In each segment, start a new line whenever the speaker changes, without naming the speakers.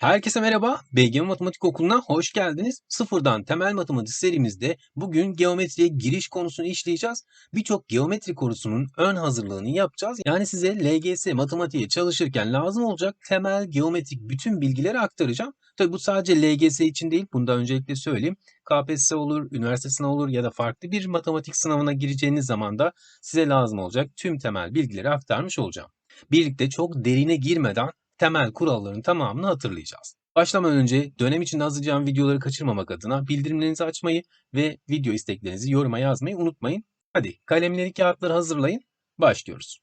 Herkese merhaba. BGM Matematik Okulu'na hoş geldiniz. Sıfırdan temel matematik serimizde bugün geometriye giriş konusunu işleyeceğiz. Birçok geometri konusunun ön hazırlığını yapacağız. Yani size LGS matematiğe çalışırken lazım olacak temel geometrik bütün bilgileri aktaracağım. Tabi bu sadece LGS için değil. Bunu da öncelikle söyleyeyim. KPSS olur, üniversite sınavı olur ya da farklı bir matematik sınavına gireceğiniz zaman da size lazım olacak tüm temel bilgileri aktarmış olacağım. Birlikte çok derine girmeden temel kuralların tamamını hatırlayacağız. Başlamadan önce dönem içinde hazırlayacağım videoları kaçırmamak adına bildirimlerinizi açmayı ve video isteklerinizi yoruma yazmayı unutmayın. Hadi kalemleri kağıtları hazırlayın. Başlıyoruz.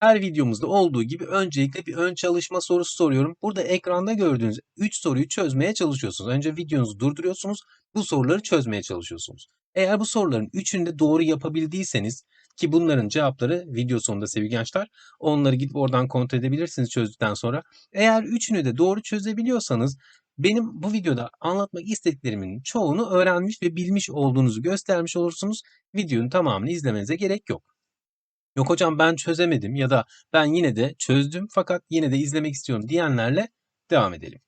Her videomuzda olduğu gibi öncelikle bir ön çalışma sorusu soruyorum. Burada ekranda gördüğünüz 3 soruyu çözmeye çalışıyorsunuz. Önce videonuzu durduruyorsunuz. Bu soruları çözmeye çalışıyorsunuz. Eğer bu soruların üçünü de doğru yapabildiyseniz ki bunların cevapları video sonunda sevgili gençler. Onları gidip oradan kontrol edebilirsiniz çözdükten sonra. Eğer üçünü de doğru çözebiliyorsanız benim bu videoda anlatmak istediklerimin çoğunu öğrenmiş ve bilmiş olduğunuzu göstermiş olursunuz. Videonun tamamını izlemenize gerek yok. Yok hocam ben çözemedim ya da ben yine de çözdüm fakat yine de izlemek istiyorum diyenlerle devam edelim.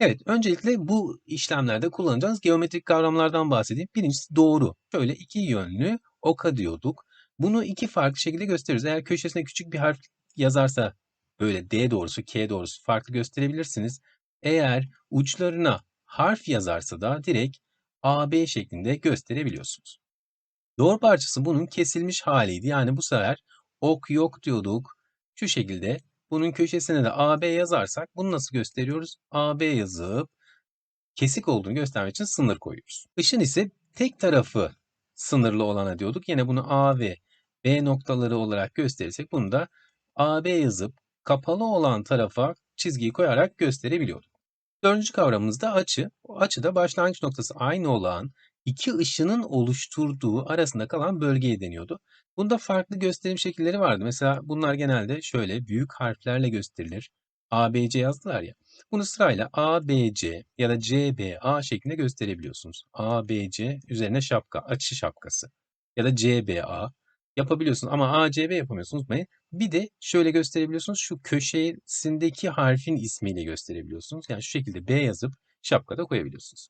Evet, öncelikle bu işlemlerde kullanacağınız geometrik kavramlardan bahsedeyim. Birincisi doğru. Şöyle iki yönlü oka diyorduk. Bunu iki farklı şekilde gösteriyoruz. Eğer köşesine küçük bir harf yazarsa böyle D doğrusu, K doğrusu farklı gösterebilirsiniz. Eğer uçlarına harf yazarsa da direkt AB şeklinde gösterebiliyorsunuz. Doğru parçası bunun kesilmiş haliydi. Yani bu sefer ok yok diyorduk. Şu şekilde bunun köşesine de AB yazarsak bunu nasıl gösteriyoruz? AB yazıp kesik olduğunu göstermek için sınır koyuyoruz. Işın ise tek tarafı sınırlı olana diyorduk. Yine bunu A ve B noktaları olarak gösterirsek bunu da AB yazıp kapalı olan tarafa çizgiyi koyarak gösterebiliyorduk. Dördüncü kavramımız da açı. O açıda başlangıç noktası aynı olan iki ışının oluşturduğu arasında kalan bölgeye deniyordu. Bunda farklı gösterim şekilleri vardı. Mesela bunlar genelde şöyle büyük harflerle gösterilir. ABC yazdılar ya. Bunu sırayla ABC ya da CBA şeklinde gösterebiliyorsunuz. ABC üzerine şapka, açı şapkası ya da CBA yapabiliyorsunuz ama ACB yapamıyorsunuz unutmayın. Bir de şöyle gösterebiliyorsunuz. Şu köşesindeki harfin ismiyle gösterebiliyorsunuz. Yani şu şekilde B yazıp şapkada koyabiliyorsunuz.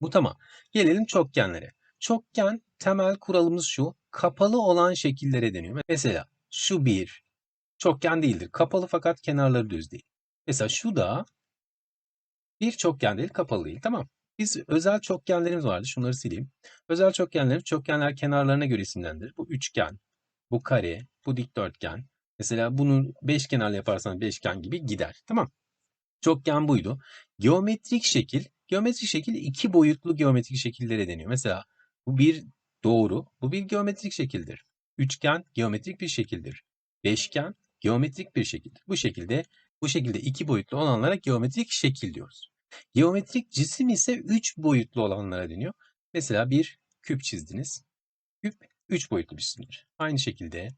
Bu tamam. Gelelim çokgenlere. Çokgen temel kuralımız şu. Kapalı olan şekillere deniyor. Mesela şu bir çokgen değildir. Kapalı fakat kenarları düz değil. Mesela şu da bir çokgen değil, kapalı değil. Tamam. Biz özel çokgenlerimiz vardı. Şunları sileyim. Özel çokgenlerimiz çokgenler kenarlarına göre isimlendirir. Bu üçgen, bu kare, bu dikdörtgen. Mesela bunu beş kenarlı yaparsanız beşgen gibi gider. Tamam. Çokgen buydu. Geometrik şekil, geometrik şekil iki boyutlu geometrik şekillere deniyor. Mesela bu bir doğru, bu bir geometrik şekildir. Üçgen geometrik bir şekildir. Beşgen geometrik bir şekildir. Bu şekilde bu şekilde iki boyutlu olanlara geometrik şekil diyoruz. Geometrik cisim ise üç boyutlu olanlara deniyor. Mesela bir küp çizdiniz. Küp üç boyutlu bir cisimdir. Aynı şekilde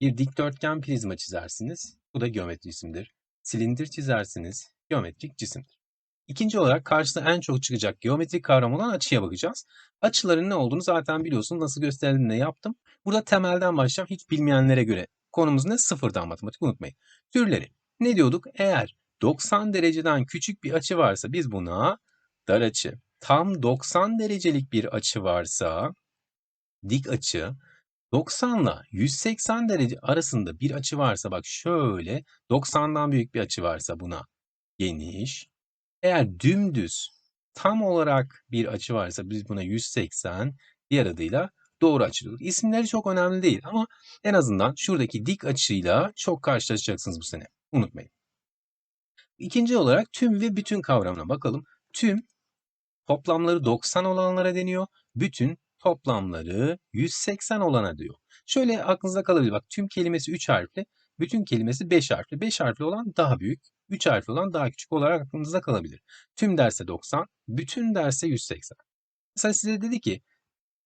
bir dikdörtgen prizma çizersiniz. Bu da geometrik cisimdir. Silindir çizersiniz. Geometrik cisimdir. İkinci olarak karşısına en çok çıkacak geometrik kavram olan açıya bakacağız. Açıların ne olduğunu zaten biliyorsunuz. Nasıl gösterdiğini de yaptım. Burada temelden başlayacağım. Hiç bilmeyenlere göre konumuz ne? Sıfırdan matematik unutmayın. Türleri. Ne diyorduk? Eğer 90 dereceden küçük bir açı varsa biz buna dar açı. Tam 90 derecelik bir açı varsa dik açı 90 ile 180 derece arasında bir açı varsa bak şöyle 90'dan büyük bir açı varsa buna geniş. Eğer dümdüz tam olarak bir açı varsa biz buna 180 diğer adıyla doğru açı diyoruz. İsimleri çok önemli değil ama en azından şuradaki dik açıyla çok karşılaşacaksınız bu sene. Unutmayın. İkinci olarak tüm ve bütün kavramına bakalım. Tüm toplamları 90 olanlara deniyor. Bütün toplamları 180 olana diyor. Şöyle aklınızda kalabilir. Bak tüm kelimesi 3 harfli, bütün kelimesi 5 harfli. 5 harfli olan daha büyük, 3 harfli olan daha küçük olarak aklınızda kalabilir. Tüm derse 90, bütün derse 180. Mesela size dedi ki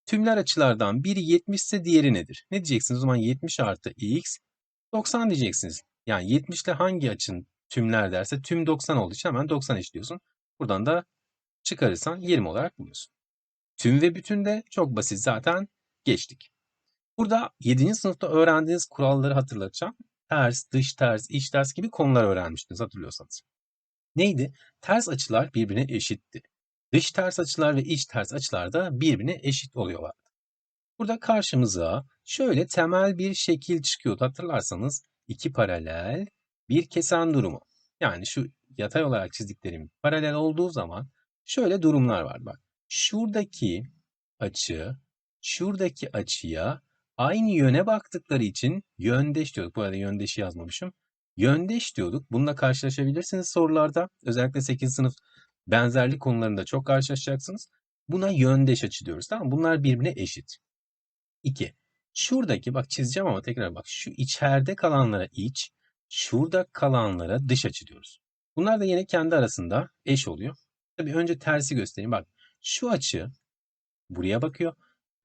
tümler açılardan biri 70 ise diğeri nedir? Ne diyeceksiniz? O zaman 70 artı x 90 diyeceksiniz. Yani 70 ile hangi açının tümler derse tüm 90 olduğu için hemen 90 eşliyorsun. Buradan da çıkarırsan 20 olarak buluyorsun. Tüm ve bütün de çok basit zaten geçtik. Burada 7. sınıfta öğrendiğiniz kuralları hatırlatacağım. Ters, dış ters, iç ters gibi konular öğrenmiştiniz hatırlıyorsanız. Neydi? Ters açılar birbirine eşitti. Dış ters açılar ve iç ters açılar da birbirine eşit oluyorlar. Burada karşımıza şöyle temel bir şekil çıkıyordu hatırlarsanız. iki paralel, bir kesen durumu. Yani şu yatay olarak çizdiklerim paralel olduğu zaman şöyle durumlar var. Bak şuradaki açı, şuradaki açıya aynı yöne baktıkları için yöndeş diyorduk. Bu arada yöndeşi yazmamışım. Yöndeş diyorduk. Bununla karşılaşabilirsiniz sorularda. Özellikle 8 sınıf benzerlik konularında çok karşılaşacaksınız. Buna yöndeş açı diyoruz. Tamam? Bunlar birbirine eşit. 2. Şuradaki bak çizeceğim ama tekrar bak şu içeride kalanlara iç, şurada kalanlara dış açı diyoruz. Bunlar da yine kendi arasında eş oluyor. Tabii önce tersi göstereyim. Bak şu açı buraya bakıyor.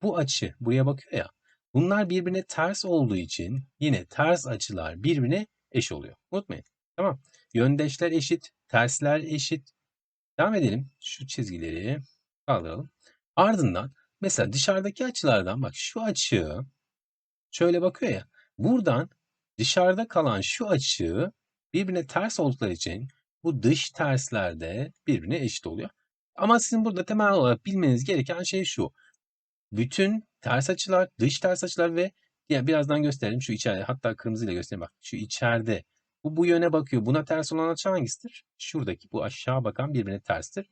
Bu açı buraya bakıyor ya. Bunlar birbirine ters olduğu için yine ters açılar birbirine eş oluyor. Unutmayın. Tamam. Yöndeşler eşit, tersler eşit. Devam edelim. Şu çizgileri kaldıralım. Ardından mesela dışarıdaki açılardan bak şu açı şöyle bakıyor ya. Buradan dışarıda kalan şu açı birbirine ters oldukları için bu dış tersler de birbirine eşit oluyor. Ama sizin burada temel olarak bilmeniz gereken şey şu. Bütün ters açılar, dış ters açılar ve yani birazdan gösterelim şu içeride hatta kırmızıyla göstereyim bak şu içeride bu bu yöne bakıyor. Buna ters olan açı hangisidir? Şuradaki bu aşağı bakan birbirine terstir.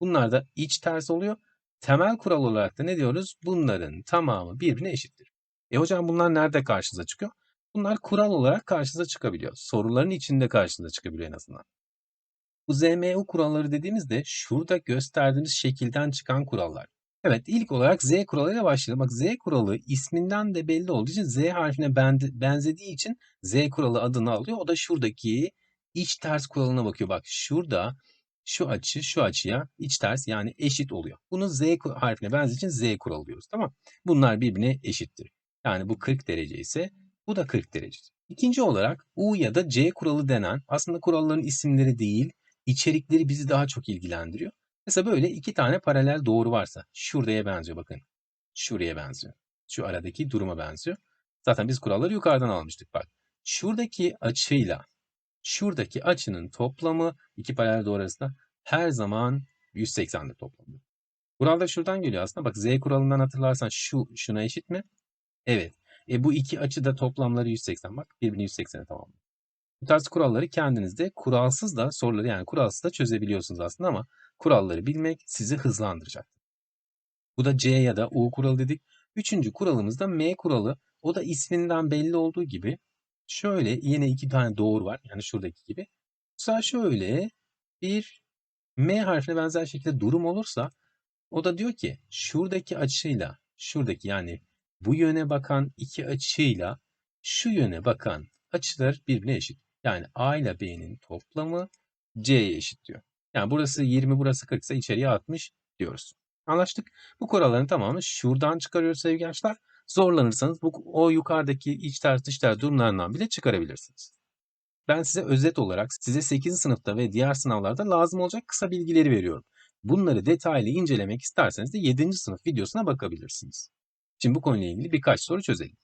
Bunlar da iç ters oluyor. Temel kural olarak da ne diyoruz? Bunların tamamı birbirine eşittir. E hocam bunlar nerede karşınıza çıkıyor? Bunlar kural olarak karşınıza çıkabiliyor. Soruların içinde karşınıza çıkabiliyor en azından. Bu ZMU kuralları dediğimizde şurada gösterdiğimiz şekilden çıkan kurallar. Evet ilk olarak Z kuralıyla başlayalım. Bak Z kuralı isminden de belli olduğu için Z harfine benzediği için Z kuralı adını alıyor. O da şuradaki iç ters kuralına bakıyor. Bak şurada şu açı şu açıya iç ters yani eşit oluyor. Bunu Z harfine benzediği için Z kuralı diyoruz. Tamam Bunlar birbirine eşittir. Yani bu 40 derece ise bu da 40 derece. İkinci olarak U ya da C kuralı denen aslında kuralların isimleri değil içerikleri bizi daha çok ilgilendiriyor. Mesela böyle iki tane paralel doğru varsa şuraya benziyor bakın. Şuraya benziyor. Şu aradaki duruma benziyor. Zaten biz kuralları yukarıdan almıştık bak. Şuradaki açıyla şuradaki açının toplamı iki paralel doğru arasında her zaman 180'dir toplamı. Kural da şuradan geliyor aslında. Bak z kuralından hatırlarsan şu şuna eşit mi? Evet. E bu iki açı da toplamları 180 bak. Birbirini 180'e tamamlıyor. Bu tarz kuralları kendinizde kuralsız da soruları yani kuralsız da çözebiliyorsunuz aslında ama kuralları bilmek sizi hızlandıracak. Bu da C ya da U kuralı dedik. Üçüncü kuralımız da M kuralı. O da isminden belli olduğu gibi şöyle yine iki tane doğru var. Yani şuradaki gibi. Mesela şöyle bir M harfine benzer şekilde durum olursa o da diyor ki şuradaki açıyla şuradaki yani bu yöne bakan iki açıyla şu yöne bakan açılar birbirine eşit. Yani A ile B'nin toplamı C'ye eşit diyor. Yani burası 20, burası 40 ise içeriye 60 diyoruz. Anlaştık. Bu kuralların tamamını şuradan çıkarıyoruz sevgili gençler. Zorlanırsanız bu, o yukarıdaki iç ters dış ters durumlarından bile çıkarabilirsiniz. Ben size özet olarak size 8. sınıfta ve diğer sınavlarda lazım olacak kısa bilgileri veriyorum. Bunları detaylı incelemek isterseniz de 7. sınıf videosuna bakabilirsiniz. Şimdi bu konuyla ilgili birkaç soru çözelim.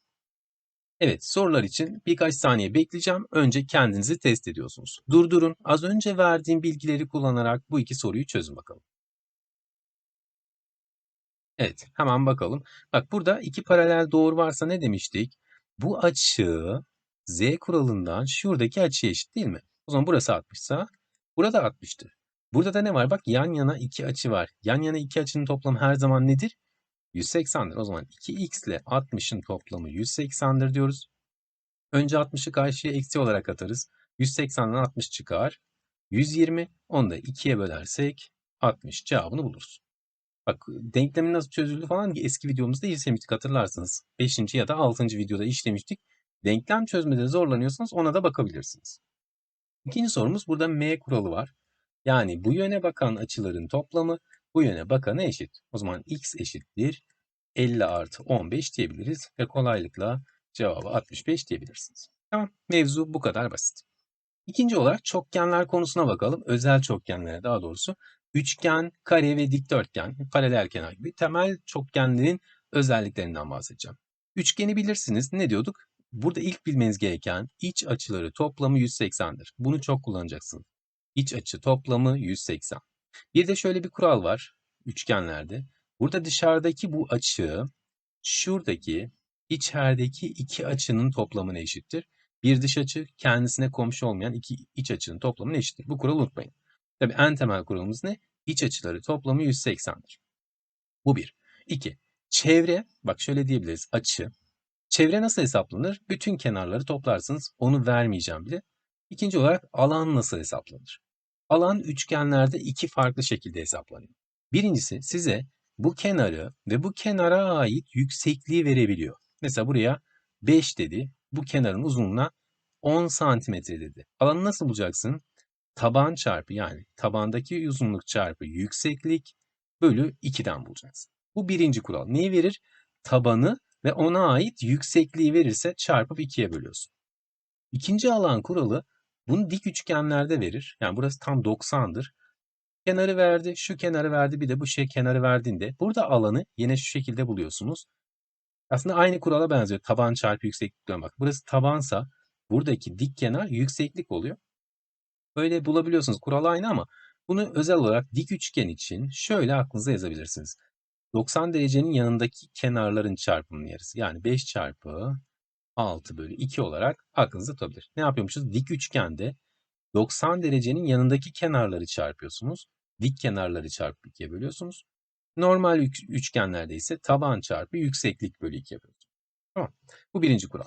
Evet, sorular için birkaç saniye bekleyeceğim. Önce kendinizi test ediyorsunuz. Durdurun. Az önce verdiğim bilgileri kullanarak bu iki soruyu çözün bakalım. Evet, hemen bakalım. Bak burada iki paralel doğru varsa ne demiştik? Bu açı z kuralından şuradaki açıya eşit değil mi? O zaman burası 60 ise burada 60'tır. Burada da ne var? Bak yan yana iki açı var. Yan yana iki açının toplamı her zaman nedir? 180'dir. O zaman 2x ile 60'ın toplamı 180'dir diyoruz. Önce 60'ı karşıya eksi olarak atarız. 180'den 60 çıkar. 120. Onu da 2'ye bölersek 60 cevabını buluruz. Bak denklemin nasıl çözüldü falan eski videomuzda izlemiştik hatırlarsınız. 5. ya da 6. videoda işlemiştik. Denklem çözmede zorlanıyorsanız ona da bakabilirsiniz. İkinci sorumuz burada M kuralı var. Yani bu yöne bakan açıların toplamı bu yöne bakana eşit. O zaman x eşittir 50 artı 15 diyebiliriz ve kolaylıkla cevabı 65 diyebilirsiniz. Tamam mevzu bu kadar basit. İkinci olarak çokgenler konusuna bakalım. Özel çokgenlere daha doğrusu. Üçgen, kare ve dikdörtgen, paralel kenar gibi temel çokgenlerin özelliklerinden bahsedeceğim. Üçgeni bilirsiniz. Ne diyorduk? Burada ilk bilmeniz gereken iç açıları toplamı 180'dir. Bunu çok kullanacaksın. İç açı toplamı 180. Bir de şöyle bir kural var üçgenlerde. Burada dışarıdaki bu açı şuradaki içerideki iki açının toplamına eşittir. Bir dış açı kendisine komşu olmayan iki iç açının toplamına eşittir. Bu kuralı unutmayın. Tabi en temel kuralımız ne? İç açıları toplamı 180'dir. Bu bir. İki. Çevre, bak şöyle diyebiliriz. Açı. Çevre nasıl hesaplanır? Bütün kenarları toplarsınız. Onu vermeyeceğim bile. İkinci olarak alan nasıl hesaplanır? Alan üçgenlerde iki farklı şekilde hesaplanıyor. Birincisi size bu kenarı ve bu kenara ait yüksekliği verebiliyor. Mesela buraya 5 dedi. Bu kenarın uzunluğuna 10 santimetre dedi. Alanı nasıl bulacaksın? Taban çarpı yani tabandaki uzunluk çarpı yükseklik bölü 2'den bulacaksın. Bu birinci kural. Neyi verir? Tabanı ve ona ait yüksekliği verirse çarpıp 2'ye bölüyorsun. İkinci alan kuralı bunu dik üçgenlerde verir. Yani burası tam 90'dır. Kenarı verdi, şu kenarı verdi, bir de bu şey kenarı verdiğinde burada alanı yine şu şekilde buluyorsunuz. Aslında aynı kurala benziyor. Taban çarpı yükseklik bak. Burası tabansa buradaki dik kenar yükseklik oluyor. Böyle bulabiliyorsunuz. Kural aynı ama bunu özel olarak dik üçgen için şöyle aklınıza yazabilirsiniz. 90 derecenin yanındaki kenarların çarpımının yarısı. Yani 5 çarpı 6 bölü 2 olarak aklınızda tutabilir. Ne yapıyormuşuz? Dik üçgende 90 derecenin yanındaki kenarları çarpıyorsunuz. Dik kenarları çarpıp 2'ye bölüyorsunuz. Normal üçgenlerde ise taban çarpı yükseklik bölü 2 yapıyoruz. Tamam. Bu birinci kural.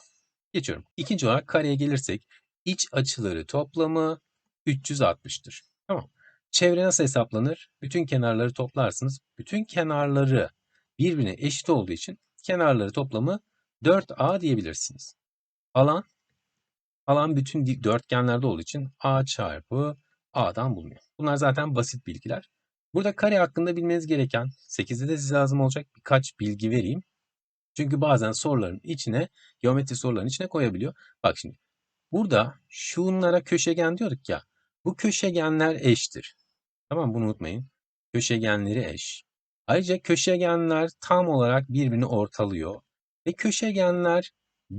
Geçiyorum. İkinci olarak kareye gelirsek iç açıları toplamı 360'tır. Tamam. Çevre nasıl hesaplanır? Bütün kenarları toplarsınız. Bütün kenarları birbirine eşit olduğu için kenarları toplamı 4A diyebilirsiniz. Alan alan bütün dörtgenlerde olduğu için A çarpı A'dan bulunuyor. Bunlar zaten basit bilgiler. Burada kare hakkında bilmeniz gereken 8'de de size lazım olacak birkaç bilgi vereyim. Çünkü bazen soruların içine, geometri soruların içine koyabiliyor. Bak şimdi burada şunlara köşegen diyorduk ya. Bu köşegenler eştir. Tamam bunu unutmayın. Köşegenleri eş. Ayrıca köşegenler tam olarak birbirini ortalıyor. Ve köşegenler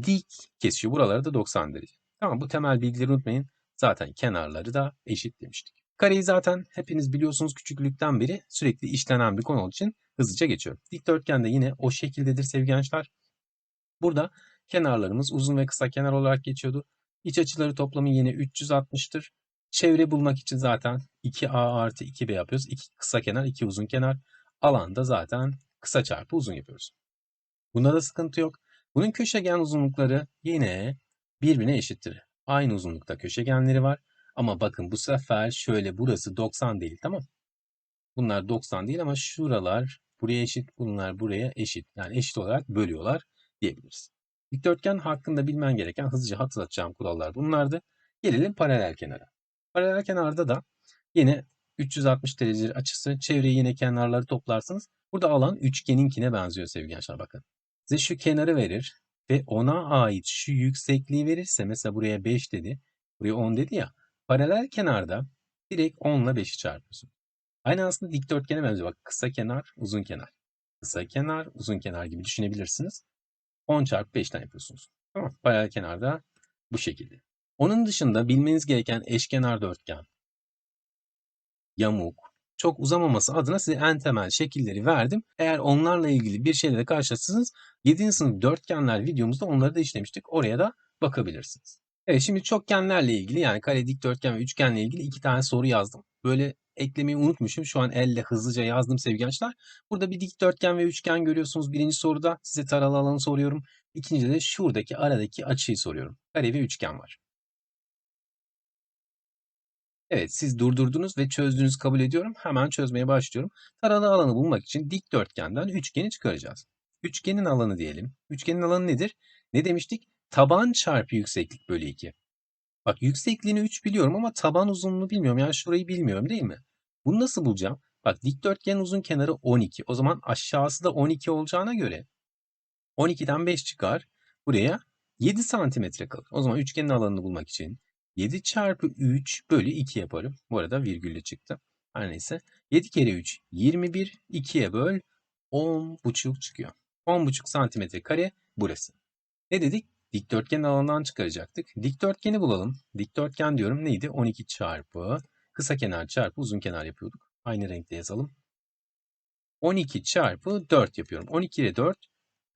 dik kesiyor. Buraları da 90 derece. Tamam bu temel bilgileri unutmayın. Zaten kenarları da eşit demiştik. Kareyi zaten hepiniz biliyorsunuz küçüklükten beri sürekli işlenen bir konu olduğu için hızlıca geçiyorum. Dikdörtgen de yine o şekildedir sevgili gençler. Burada kenarlarımız uzun ve kısa kenar olarak geçiyordu. İç açıları toplamı yine 360'tır. Çevre bulmak için zaten 2A artı 2B yapıyoruz. 2 kısa kenar, 2 uzun kenar. Alanda zaten kısa çarpı uzun yapıyoruz. Bunda da sıkıntı yok. Bunun köşegen uzunlukları yine birbirine eşittir. Aynı uzunlukta köşegenleri var. Ama bakın bu sefer şöyle burası 90 değil tamam Bunlar 90 değil ama şuralar buraya eşit, bunlar buraya eşit. Yani eşit olarak bölüyorlar diyebiliriz. Dikdörtgen hakkında bilmen gereken hızlıca hatırlatacağım kurallar bunlardı. Gelelim paralel kenara. Paralel kenarda da yine 360 derece açısı, çevreyi yine kenarları toplarsınız. Burada alan üçgeninkine benziyor sevgili gençler bakın. Size şu kenarı verir ve ona ait şu yüksekliği verirse mesela buraya 5 dedi, buraya 10 dedi ya. Paralel kenarda direkt 10 ile 5'i çarpıyorsun. Aynı aslında dikdörtgene benziyor. Bak kısa kenar, uzun kenar. Kısa kenar, uzun kenar gibi düşünebilirsiniz. 10 çarpı 5'ten yapıyorsunuz. Tamam. Paralel kenarda bu şekilde. Onun dışında bilmeniz gereken eşkenar dörtgen, yamuk, çok uzamaması adına size en temel şekilleri verdim. Eğer onlarla ilgili bir şeyle karşılaşırsanız 7. sınıf dörtgenler videomuzda onları da işlemiştik. Oraya da bakabilirsiniz. Evet şimdi çokgenlerle ilgili yani kare, dikdörtgen ve üçgenle ilgili iki tane soru yazdım. Böyle eklemeyi unutmuşum. Şu an elle hızlıca yazdım sevgili gençler. Burada bir dikdörtgen ve üçgen görüyorsunuz birinci soruda. Size taralı alanı soruyorum. İkincide de şuradaki aradaki açıyı soruyorum. Kare ve üçgen var. Evet siz durdurdunuz ve çözdüğünüzü kabul ediyorum. Hemen çözmeye başlıyorum. Taralı alanı bulmak için dikdörtgenden üçgeni çıkaracağız. Üçgenin alanı diyelim. Üçgenin alanı nedir? Ne demiştik? Taban çarpı yükseklik bölü 2. Bak yüksekliğini 3 biliyorum ama taban uzunluğunu bilmiyorum. Yani şurayı bilmiyorum değil mi? Bunu nasıl bulacağım? Bak dikdörtgenin uzun kenarı 12. O zaman aşağısı da 12 olacağına göre 12'den 5 çıkar. Buraya 7 santimetre kalır. O zaman üçgenin alanını bulmak için 7 çarpı 3 bölü 2 yaparım. Bu arada virgülle çıktı. Her neyse. 7 kere 3 21. 2'ye böl 10 buçuk çıkıyor. 10 buçuk santimetre kare burası. Ne dedik? Dikdörtgen alanından çıkaracaktık. Dikdörtgeni bulalım. Dikdörtgen diyorum neydi? 12 çarpı kısa kenar çarpı uzun kenar yapıyorduk. Aynı renkte yazalım. 12 çarpı 4 yapıyorum. 12 ile 4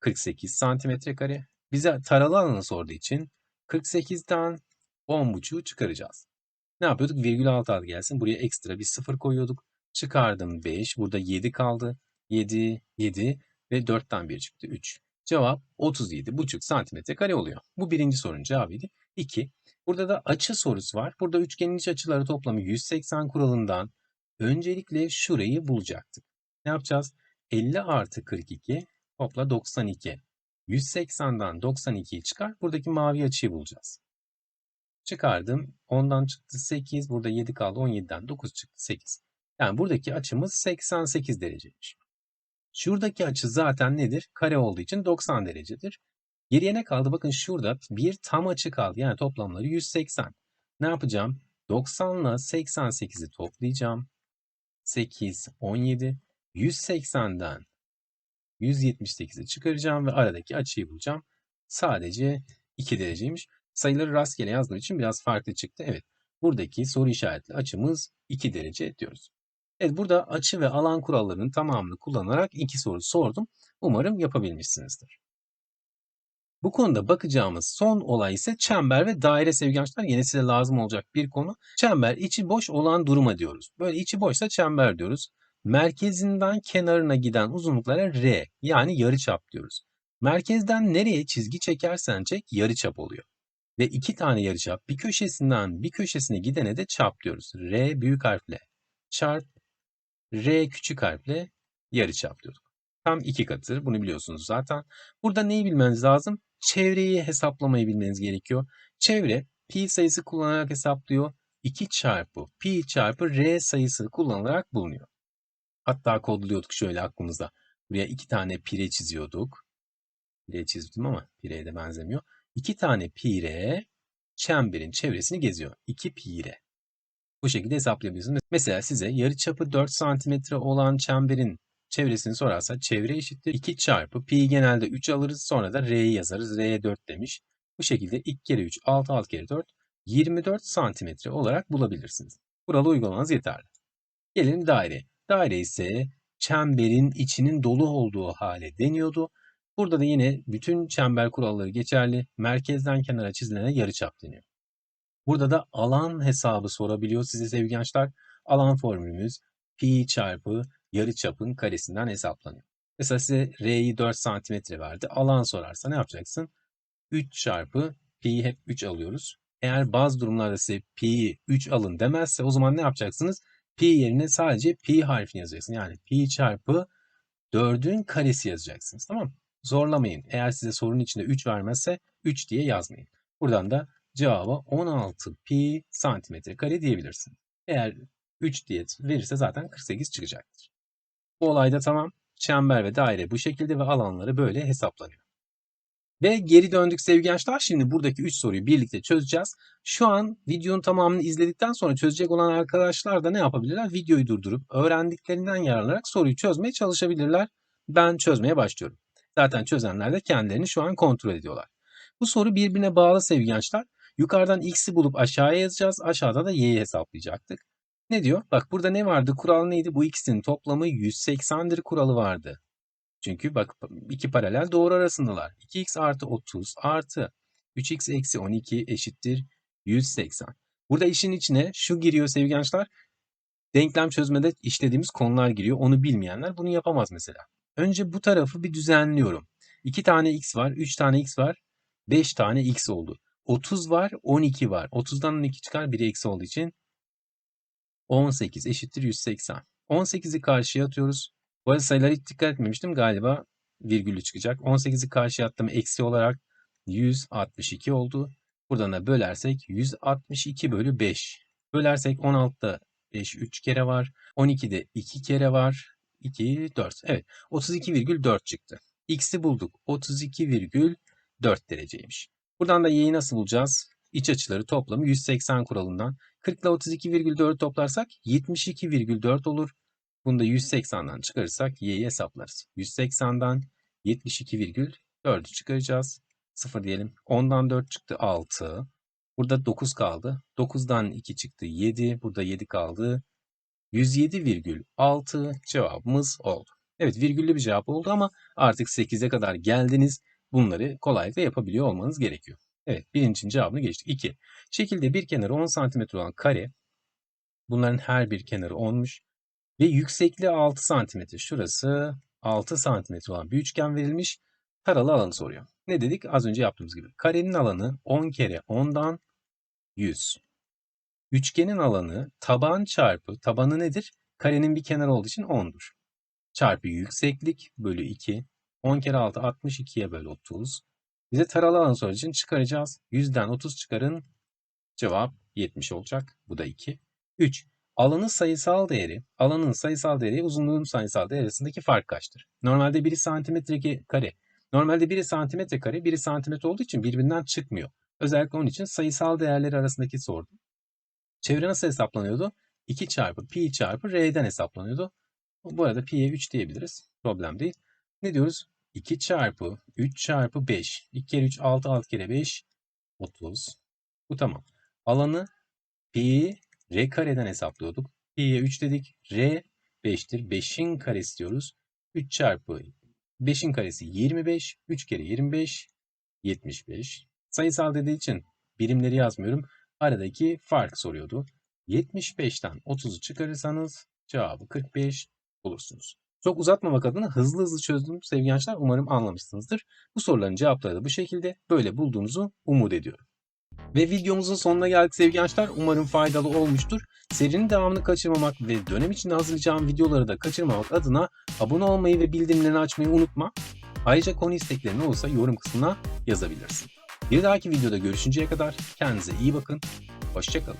48 santimetre kare. Bize taralı alanı sorduğu için 48'den 10,5'u çıkaracağız. Ne yapıyorduk? Virgül alt alt gelsin. Buraya ekstra bir sıfır koyuyorduk. Çıkardım 5. Burada 7 kaldı. 7, 7 ve 4'ten 1 çıktı 3. Cevap 37,5 santimetre kare oluyor. Bu birinci sorunun cevabıydı. 2. Burada da açı sorusu var. Burada üçgenin iç açıları toplamı 180 kuralından öncelikle şurayı bulacaktık. Ne yapacağız? 50 artı 42 topla 92. 180'den 92'yi çıkar. Buradaki mavi açıyı bulacağız. Çıkardım. 10'dan çıktı 8. Burada 7 kaldı. 17'den 9 çıktı 8. Yani buradaki açımız 88 dereceymiş. Şuradaki açı zaten nedir? Kare olduğu için 90 derecedir. Geriye ne kaldı? Bakın şurada bir tam açı kaldı. Yani toplamları 180. Ne yapacağım? 90 ile 88'i toplayacağım. 8, 17. 180'den 178'i çıkaracağım ve aradaki açıyı bulacağım. Sadece 2 dereceymiş. Sayıları rastgele yazdığım için biraz farklı çıktı. Evet. Buradaki soru işaretli açımız 2 derece diyoruz. Evet burada açı ve alan kurallarının tamamını kullanarak iki soru sordum. Umarım yapabilmişsinizdir. Bu konuda bakacağımız son olay ise çember ve daire sevgili. Yine size lazım olacak bir konu. Çember içi boş olan duruma diyoruz. Böyle içi boşsa çember diyoruz. Merkezinden kenarına giden uzunluklara R yani yarıçap diyoruz. Merkezden nereye çizgi çekersen çek yarıçap oluyor. Ve iki tane yarıçap bir köşesinden bir köşesine gidene de çap diyoruz. R büyük harfle çarp R küçük harfle yarıçap diyorduk. Tam iki katıdır. Bunu biliyorsunuz zaten. Burada neyi bilmeniz lazım? Çevreyi hesaplamayı bilmeniz gerekiyor. Çevre pi sayısı kullanarak hesaplıyor. 2 çarpı pi çarpı r sayısı kullanılarak bulunuyor. Hatta kodluyorduk şöyle aklımızda. Buraya iki tane pire çiziyorduk. Pire çizdim ama pireye de benzemiyor. İki tane pire çemberin çevresini geziyor. 2 pire. Bu şekilde hesaplayabilirsiniz. Mesela size yarıçapı 4 cm olan çemberin çevresini sorarsa çevre eşittir 2 çarpı pi genelde 3 alırız sonra da r'yi yazarız. r'ye 4 demiş. Bu şekilde 2 kere 3 6 6 kere 4 24 santimetre olarak bulabilirsiniz. Kuralı uygulamanız yeterli. Gelelim daire. Daire ise çemberin içinin dolu olduğu hale deniyordu. Burada da yine bütün çember kuralları geçerli. Merkezden kenara çizilene yarıçap deniyor. Burada da alan hesabı sorabiliyor size sevgili gençler. Alan formülümüz pi çarpı yarıçapın karesinden hesaplanıyor. Mesela size r'yi 4 cm verdi. Alan sorarsa ne yapacaksın? 3 çarpı pi'yi hep 3 alıyoruz. Eğer bazı durumlarda size pi'yi 3 alın demezse o zaman ne yapacaksınız? Pi yerine sadece pi harfini yazacaksınız. Yani pi çarpı 4'ün karesi yazacaksınız. Tamam Zorlamayın. Eğer size sorunun içinde 3 vermezse 3 diye yazmayın. Buradan da cevaba 16 pi santimetre kare diyebilirsin. Eğer 3 diye verirse zaten 48 çıkacaktır. Bu olayda tamam. Çember ve daire bu şekilde ve alanları böyle hesaplanıyor. Ve geri döndük sevgili gençler. Şimdi buradaki 3 soruyu birlikte çözeceğiz. Şu an videonun tamamını izledikten sonra çözecek olan arkadaşlar da ne yapabilirler? Videoyu durdurup öğrendiklerinden yararlanarak soruyu çözmeye çalışabilirler. Ben çözmeye başlıyorum. Zaten çözenler de kendilerini şu an kontrol ediyorlar. Bu soru birbirine bağlı sevgili gençler. Yukarıdan x'i bulup aşağıya yazacağız. Aşağıda da y'yi hesaplayacaktık. Ne diyor? Bak burada ne vardı? Kural neydi? Bu x'in toplamı 180'dir kuralı vardı. Çünkü bak iki paralel doğru arasındalar. 2x artı 30 artı 3x eksi 12 eşittir 180. Burada işin içine şu giriyor sevgili gençler. Denklem çözmede işlediğimiz konular giriyor. Onu bilmeyenler bunu yapamaz mesela. Önce bu tarafı bir düzenliyorum. 2 tane x var, 3 tane x var, 5 tane x oldu. 30 var, 12 var. 30'dan 12 çıkar, 1 eksi olduğu için 18 eşittir 180. 18'i karşıya atıyoruz. Bu arada sayılara hiç dikkat etmemiştim. Galiba virgüllü çıkacak. 18'i karşıya attım eksi olarak 162 oldu. Buradan da bölersek 162 bölü 5. Bölersek 16'da 5 3 kere var. 12'de 2 kere var. 2, 4. Evet 32,4 çıktı. X'i bulduk. 32,4 dereceymiş. Buradan da y'yi nasıl bulacağız? İç açıları toplamı 180 kuralından. 40 ile 32,4 toplarsak 72,4 olur. Bunu da 180'den çıkarırsak y'yi hesaplarız. 180'den 72,4 4'ü çıkaracağız. 0 diyelim. 10'dan 4 çıktı 6. Burada 9 kaldı. 9'dan 2 çıktı 7. Burada 7 kaldı. 107,6 cevabımız oldu. Evet virgüllü bir cevap oldu ama artık 8'e kadar geldiniz. Bunları kolaylıkla yapabiliyor olmanız gerekiyor. Evet birincinin cevabını geçtik. 2. Şekilde bir kenarı 10 cm olan kare. Bunların her bir kenarı 10'muş. Ve yüksekliği 6 cm. Şurası 6 cm olan bir üçgen verilmiş. Taralı alanı soruyor. Ne dedik? Az önce yaptığımız gibi. Karenin alanı 10 kere 10'dan 100. Üçgenin alanı taban çarpı, tabanı nedir? Karenin bir kenarı olduğu için 10'dur. Çarpı yükseklik bölü 2. 10 kere 6 62'ye bölü 30. Bize taralı alan soru için çıkaracağız. 100'den 30 çıkarın. Cevap 70 olacak. Bu da 2. 3. Alanın sayısal değeri, alanın sayısal değeri uzunluğun sayısal değeri arasındaki fark kaçtır? Normalde biri santimetre kare. Normalde biri santimetre kare, biri santimetre olduğu için birbirinden çıkmıyor. Özellikle onun için sayısal değerleri arasındaki sordum. Çevre nasıl hesaplanıyordu? 2 çarpı pi çarpı r'den hesaplanıyordu. Bu arada pi'ye 3 diyebiliriz. Problem değil. Ne diyoruz? 2 çarpı 3 çarpı 5. 2 kere 3 6 6 kere 5 30. Bu tamam. Alanı pi r kareden hesaplıyorduk. Pi'ye 3 dedik. R 5'tir. 5'in karesi diyoruz. 3 çarpı 5'in karesi 25. 3 kere 25 75. Sayısal dediği için birimleri yazmıyorum. Aradaki fark soruyordu. 75'ten 30'u çıkarırsanız cevabı 45 bulursunuz. Çok uzatmamak adına hızlı hızlı çözdüm sevgili gençler. Umarım anlamışsınızdır. Bu soruların cevapları da bu şekilde böyle bulduğunuzu umut ediyorum. Ve videomuzun sonuna geldik sevgili gençler. Umarım faydalı olmuştur. Serinin devamını kaçırmamak ve dönem içinde hazırlayacağım videoları da kaçırmamak adına abone olmayı ve bildirimlerini açmayı unutma. Ayrıca konu isteklerin olursa yorum kısmına yazabilirsin. Bir dahaki videoda görüşünceye kadar kendinize iyi bakın. Hoşçakalın.